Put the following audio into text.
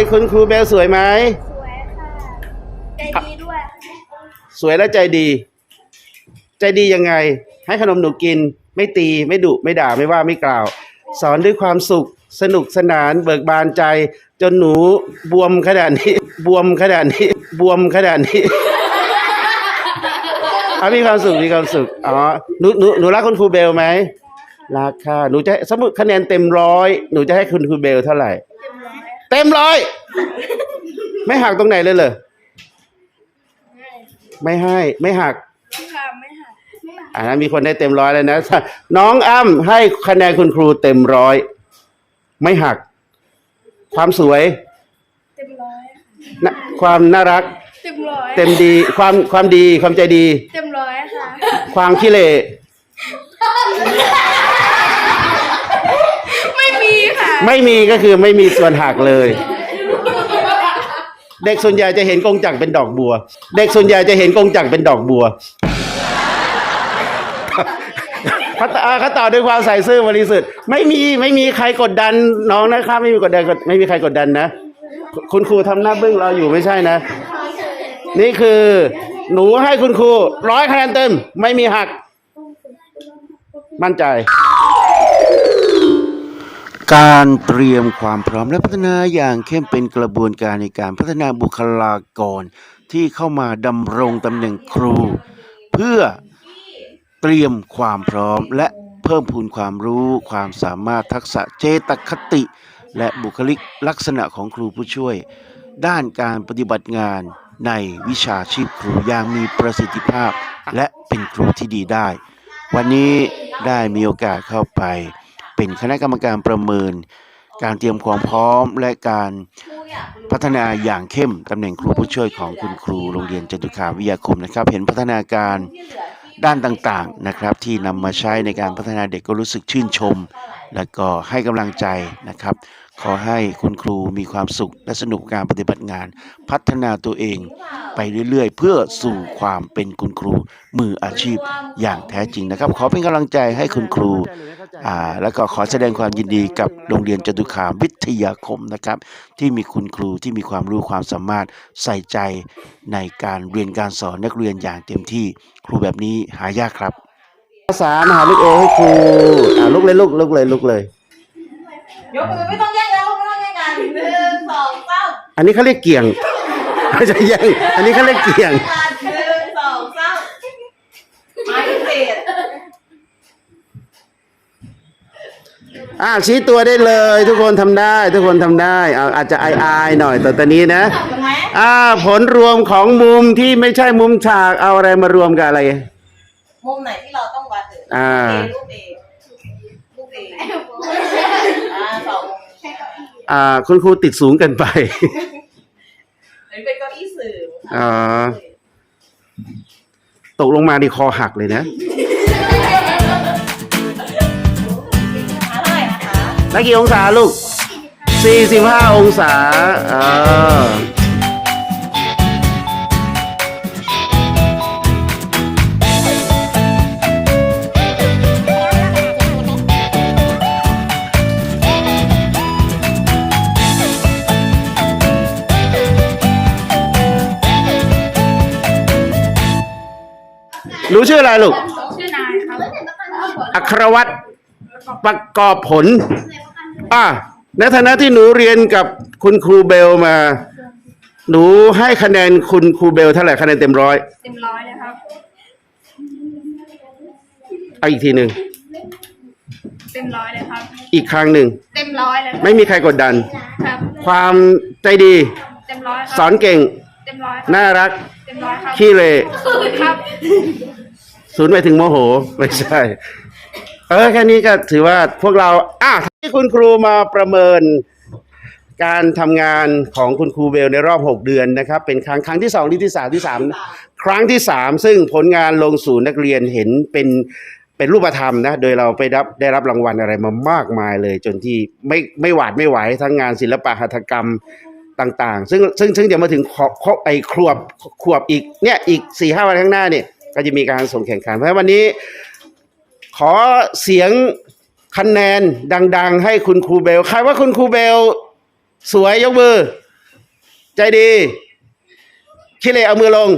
ยคุณครูเบลสวยไหมสวยค่ะ ใจดีด้วย สวยและใจดี ใจดียังไง ให้ขนมหนูกิน ไม่ตีไม่ดุไม่ด่าไม่ว่าไม่กล่าว สอนด้วยความสุขสนุกสนานเบิกบานใจ จนหนูบวมขนาดนี้ บวมขนาดนี้ บวมขนาดนี้อะมีความสุขมีความสุขอ๋อหนูหนูหนูรักคุณครูเบลไหมรักค่ะหนูจะสมมติคะแนนเต็มร้อยหนูจะให้คุณครูเบลเท่าไหร่ เต็มร้อยเต็มร้อย ไม่หักตรงไหนเลยเหรอไม่ให้ ไม่หักค่ะไม่หักไม่หักอ่ามีคนได้เต็มร้อยแล้วนะ น้องอ้ำให้คะแนนคุณครูเต็มร้อย ไม่หัก ความสวย เต็มร้อยนะความน่ารัก เต็มร้อยเต็มดี ความความดี ความใจดี เต็มร้อยค่ะ ความขี้เหร่ ไม่มีค่ะ ไม่มีก็คือไม่มีส่วนหักเลย เด็กส่วนใหญ่จะเห็นกงจักรเป็นดอกบัว เด็กส่วนใหญ่จะเห็นกงจักรเป็นดอกบัวเขาตอ่าเขาตอบด้วยความใส่ซื่อบริสุทธิ์ไม่มีไม่มีใครกดดันน้องนะครับ ไม่มีกดดันไม่มีใครกดดันนะคุณครูทำหน้าบึ้งเราอยู่ไม่ใช่นะ นี่คือ หนูให้คุณครูร้อยคะแนนเต็ม ไม่มีหัก มั่นใจ การเตรียมความพร้อมและพัฒนาอย่างเข้มเป็นกระบวนการในการพัฒนาบุคลากรที่เข้ามาดำรงตำแหน่งครู เพื่อเตรียมความพร้อมและเพิ่มพูนความรู้ ความสามารถทักษะเจตคติ และบุคลิกลักษณะของครูผู้ช่วย ด้านการปฏิบัติงานในวิชาชีพครูอย่างมีประสิทธิภาพ และเป็นครูที่ดีได้ วันนี้ได้มีโอกาสเข้าไป เป็นคณะกรรมการประเมิน การเตรียมความพร้อมและการพัฒนาอย่างเข้มตำแหน่งครูผู้ช่วยของคุณครูโรงเรียนจตุคามวิทยาคมนะครับ เห็นพัฒนาการด้านต่างๆนะครับ ที่นำมาใช้ในการพัฒนาเด็กก็รู้สึกชื่นชม และก็ให้กำลังใจนะครับ ขอให้คุณครูมีความสุขและสนุกกับการปฏิบัติงาน พัฒนาตัวเองไปเรื่อยๆ เพื่อสู่ความเป็นคุณครูมืออาชีพอย่างแท้จริงนะครับ ขอเป็นกำลังใจให้คุณครูอ่าแล้วก็ขอแสดงความยินดีกับโรงเรียนจตุคามวิทยาคมนะครับ ที่มีคุณครูที่มีความรู้ความสามารถใส่ใจในการเรียนการสอนนักเรียนอย่างเต็มที่ครูแบบนี้หายากครับ ภาษามาหาลูกเอให้ครูอ่าลุกเลยลูกลุกเลยลุกเลย ยกมือไม่ต้องแย่งกันลูกไม่ต้องแย่งกันหนึ่งสองสามอันนี้เขาเรียกเกี่ยงไม่ใช่ยังอันนี้เขาเรียกเกี่ยงหนึ่งสองสามไม้พิเศษอ่าชี้ตัวได้เลย ทุกคนทำได้ ทุกคนทำได้อ่าอาจจะอายๆหน่อยแต่ตอนนี้นะ ถูกไหมอ่า ผลรวมของมุมที่ไม่ใช่มุมฉากเอาอะไรมารวมกับอะไร มุมไหนที่เราต้องวัดเอออ่ารูปเอรูปเออ่าสองอ่า คุณครูติดสูงเกินไปหรือเป็นเก้าอี้สื่ออ๋อตกลงมาดีคอหักเลยนะหาเท่าไหร่นะคะ แล้วกี่องศาลูก 45 องศาเออ หนูชื่ออะไรลูก ชื่อนายครับอัครวัตรประกอบผล อะในฐานะที่หนูเรียนกับคุณครูเบลมา หนูให้คะแนนคุณครูเบลเท่าไหร่คะแนนเต็มร้อย เต็มร้อยเลยครับ เอาอีกทีหนึ่ง เต็มร้อยเลยครับ อีกครั้งหนึ่ง เต็มร้อยเลยครับไม่มีใครกดดัน ครับ ความใจดี เต็มร้อยครับ สอนเก่ง เต็มร้อยครับ น่ารัก เต็มร้อยครับขี้เหรครับศูนย์ไปถึงโมโห ไม่ใช่ เออแค่นี้ก็ถือว่าพวกเรา อะที่คุณครูมาประเมิน การทำงานของคุณครูเบลในรอบ 6 เดือนนะครับ เป็นครั้งครั้งที่สองที่ที่สามที่สามครั้งที่สามซึ่งผลงานลงสู่นักเรียนเห็นเป็นเป็นรูปธรรมนะโดยเราไปรับได้รับรางวัลอะไรมามากมายเลย จนที่ไม่ไม่หวาดไม่ไหวทั้งงานศิลปะหัตถกรรม ต่างๆ ซึ่งซึ่งซึ่งเดี๋ยวมาถึงขอบขอบไอ้ครวบขวบอีกเนี่ยอีกสี่ห้าวันข้างหน้าเนี่ยก็จะมีการส่งแข่งขัน เพราะวันนี้ ขอเสียงคะแนนดัง ๆ ให้คุณครูเบลใครว่าคุณครูเบล สวยยกมือ ใจดีขี้เหร่เอามือลง